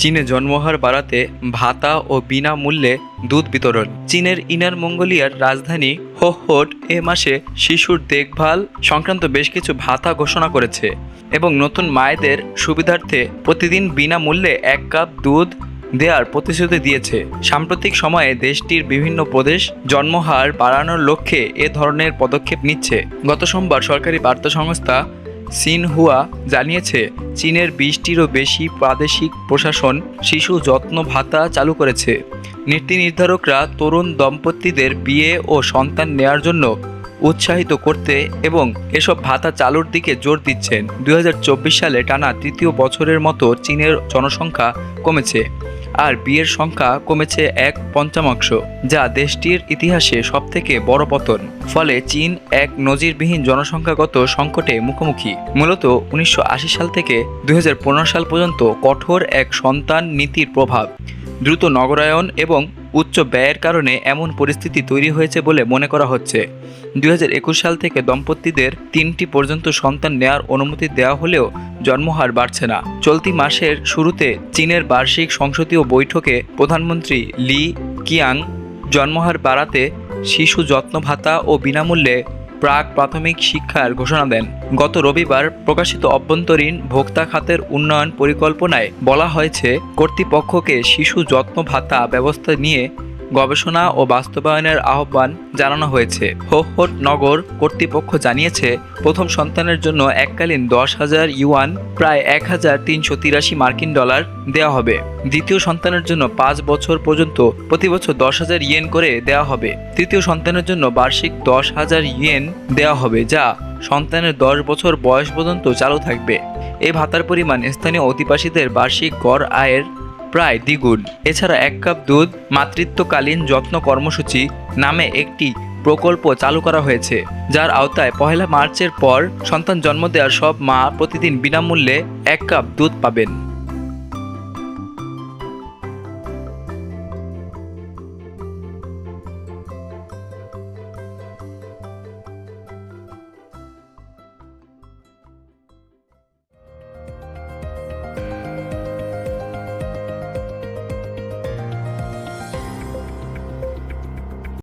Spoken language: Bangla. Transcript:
চীনে জন্মহার বাড়াতে ভাতা ও বিনামূল্যে দুধ বিতরণ। চীনের ইনার মঙ্গোলিয়ার রাজধানী হোহোট এ মাসে শিশুর দেখভাল সংক্রান্ত বেশ কিছু ভাতা ঘোষণা করেছে এবং নতুন মায়েদের সুবিধার্থে প্রতিদিন বিনামূল্যে এক কাপ দুধ দেওয়ার প্রতিশ্রুতি দিয়েছে। সাম্প্রতিক সময়ে দেশটির বিভিন্ন প্রদেশ জন্মহার বাড়ানোর লক্ষ্যে এ ধরনের পদক্ষেপ নিচ্ছে। গত সোমবার সরকারি বার্তা সংস্থা সিনহুয়া জানিয়েছে, চীনের বিশটিরও বেশি প্রাদেশিক প্রশাসন শিশু যত্ন ভাতা চালু করেছে। নীতি নির্ধারকরা তরুণ দম্পতিদের বিয়ে ও সন্তান নেয়ার জন্য উৎসাহিত করতে এবং এসব ভাতা চালুর দিকে জোর দিচ্ছেন। দুই হাজার চব্বিশ সালে টানা তৃতীয় বছরের মতো চীনের জনসংখ্যা কমেছে। আর বিয়ের সংখ্যা কমেছে এক পঞ্চমাংশ, যা দেশটির ইতিহাসে সবথেকে বড় পতন। ফলে চীন এক নজিরবিহীন জনসংখ্যাগত সংকটে মুখোমুখি। মূলত উনিশশো আশি সাল থেকে দুই হাজার পনেরো সাল পর্যন্ত কঠোর এক সন্তান নীতির প্রভাব, দ্রুত নগরায়ন এবং উচ্চ ব্যয়ের কারণে এমন পরিস্থিতি তৈরি হয়েছে বলে মনে করা হচ্ছে। দু হাজার একুশ সাল থেকে দম্পতিদের তিনটি পর্যন্ত সন্তান নেয়ার অনুমতি দেওয়া হলেও জন্মহার বাড়ছে না। চলতি মাসের শুরুতে চীনের বার্ষিক সংসদীয় বৈঠকে প্রধানমন্ত্রী লি কিয়াং জন্মহার বাড়াতে শিশু যত্ন ভাতা ও বিনামূল্যে প্রাক প্রাথমিক শিক্ষার ঘোষণা দেন। গত রবিবার প্রকাশিত অভ্যন্তরীণ ভোক্তা খাতের উন্নয়ন পরিকল্পনায় বলা হয়েছে, কর্তৃপক্ষকে শিশু যত্ন ভাতা ব্যবস্থা নিয়ে গবেষণা ও বাস্তবায়নের আহ্বান জানানো হয়েছে। হোহট নগর কর্তৃপক্ষ জানিয়েছে, প্রথম সন্তানের জন্য এককালীন দশ হাজার ইউয়ান, প্রায় এক হাজার তিনশো তিরাশি মার্কিন ডলার দেওয়া হবে। দ্বিতীয় সন্তানের জন্য পাঁচ বছর পর্যন্ত প্রতি বছর দশ হাজার ইয়েন করে দেওয়া হবে। তৃতীয় সন্তানের জন্য বার্ষিক দশ হাজার ইয়েন দেওয়া হবে, যা সন্তানের দশ বছর বয়স পর্যন্ত চালু থাকবে। এই ভাতার পরিমাণ স্থানীয় অধিবাসীদের বার্ষিক গড় আয়ের প্রায় দ্বিগুণ। এছাড়া এক কাপ দুধ মাতৃত্বকালীন যত্ন কর্মসূচি নামে একটি প্রকল্প চালু করা হয়েছে, যার আওতায় পহেলা মার্চের পর সন্তান জন্ম দেওয়ার সব মা প্রতিদিন বিনামূল্যে এক কাপ দুধ পাবেন।